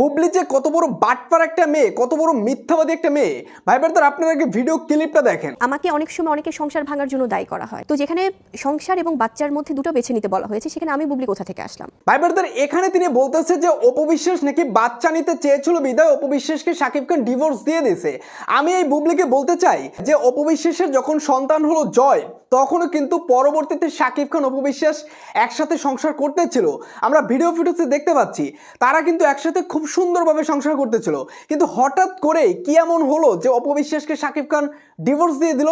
বুবলি যে কত বড় বাটপার একটা মেয়ে কত বড় মিথ্যাবাদী একটা মেয়ে। ভাই ব্রাদার আপনারা আগে ভিডিও ক্লিপটা দেখেন। আমাকে অনেক সময় অনেকে সংসার ভাঙার জন্য দায়ী করা হয়। তো যেখানে সংসার এবং বাচ্চার মধ্যে দুটো বেছে নিতে বলা হয়েছে সেখানে আমি বুবলি কোথা থেকে আসলাম? ভাই ব্রাদার এখানে তিনি বলতেছে যে অপবিশ্বাস নাকি বাচ্চা নিতে চেয়েছিল বিদায় অপবিশ্বাসকে সাকিব খান ডিভোর্স দিয়ে দিয়েছে আমি এই বুবলিকে বলতে চাই যে অপবিশ্বাসের যখন সন্তান হলো জয় তখনও কিন্তু পরবর্তীতে সাকিব খান অপবিশ্বাস একসাথে সংসার করতেছিল। আমরা ভিডিও ফুটেজে দেখতে পাচ্ছি তারা কিন্তু একসাথে খুব সুন্দরভাবে সংসার করতেছিল। কিন্তু হঠাৎ করে কি এমন হলো যে অপবিশ্বাসকে সাকিব খান ডিভোর্স দিয়ে দিল?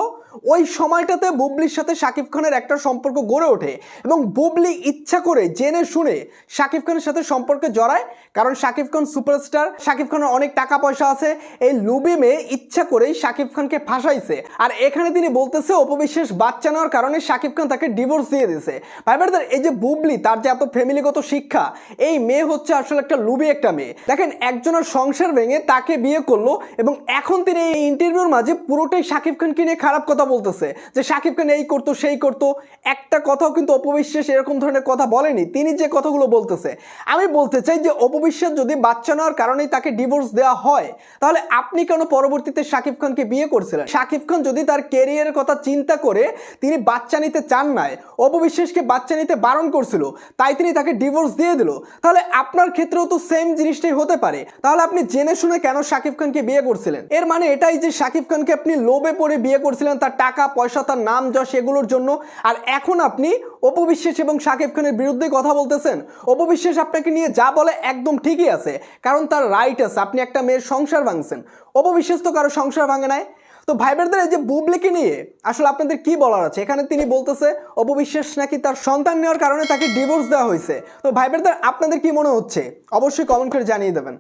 ওই সময়টাতে বুবলির সাথে সাকিব খানের একটা সম্পর্ক গড়ে ওঠে এবং বুবলি ইচ্ছা করে জেনে শুনে সাকিব খানের সাথে সম্পর্কে জড়ায়। কারণ সাকিব খান সুপারস্টার সাকিব খানের অনেক টাকা পয়সা আছে। এই লুবি মেয়ে ইচ্ছা করেই সাকিব খানকে ফাঁসাইছে। আর এখানে তিনি বলতেছে অপবিশ্বাস বাচ্চা নেওয়ার কারণে সাকিব খান তাকে ডিভোর্স দিয়ে দিছে। ভাই ব্রাদার এই যে বুবলি, তার যে এত ফ্যামিলিগত শিক্ষা, এই মেয়ে হচ্ছে আসলে একটা লুবি একটা মেয়ে। দেখেন, একজনের সংসার ভেঙে তাকে বিয়ে করল এবং এখন তিনি এই ইন্টারভিউর মাঝে পুরোটাই সাকিব খানকে নিয়ে খারাপ কথা বলতেছে। যে সাকিব খান এই করতো, সেই করতো। একটা কথাও কিন্তু অপবিশ্বাস এরকম ধরনের কথা বলেনি। তিনি যে কথাগুলো বলতেছে, আমি বলতে চাই যে অপবিশ্বাস যদি বাচ্চা নেওয়ার কারণেই তাকে ডিভোর্স দেওয়া হয়, তাহলে আপনি কেন পরবর্তীতে সাকিব খানকে বিয়ে করছিলেন? সাকিব খান যদি তার কেরিয়ারের কথা চিন্তা করে তিনি বাচ্চা নিতে চান নাই, অপবিশ্বাসকে বাচ্চা নিতে বারণ করছিল, তাই তিনি তাকে ডিভোর্স দিয়ে দিল, তাহলে আপনার ক্ষেত্রেও তো সেম জিনিসটাই হতে পারে। তাহলে আপনি জেনে শুনে কেন সাকিব খানকে বিয়ে করছিলেন? এর মানে এটাই যে সাকিব খানকে আপনি লোভে পড়ে বিয়ে করছিলেন, তার টাকা, পয়সা, তার নাম, যশ এগুলোর জন্য। আর এখন আপনি অপবিশ্বাস এবং শাকিব খানের বিরুদ্ধে কথা বলতেছেন। অপবিশ্বাস আপনাকে নিয়ে যা বলে একদম ঠিকই আছে। কারণ তার রাইট আছে, আপনি একটা মেয়ের সংসার ভাঙছেন। অপবিশ্বাস তো কারও সংসার ভাঙে নাই। তো ভাই এই যে বুবলিকে নিয়ে আসলে আপনাদের কি বলার আছে? এখানে তিনি বলতেছে, অপবিশ্বাস নাকি তার সন্তান নেওয়ার কারণে তাকে ডিভোর্স দেওয়া হয়েছে। তো ভাই আপনাদের কি মনে হচ্ছে? অবশ্যই কমেন্ট করে জানিয়ে দেবেন।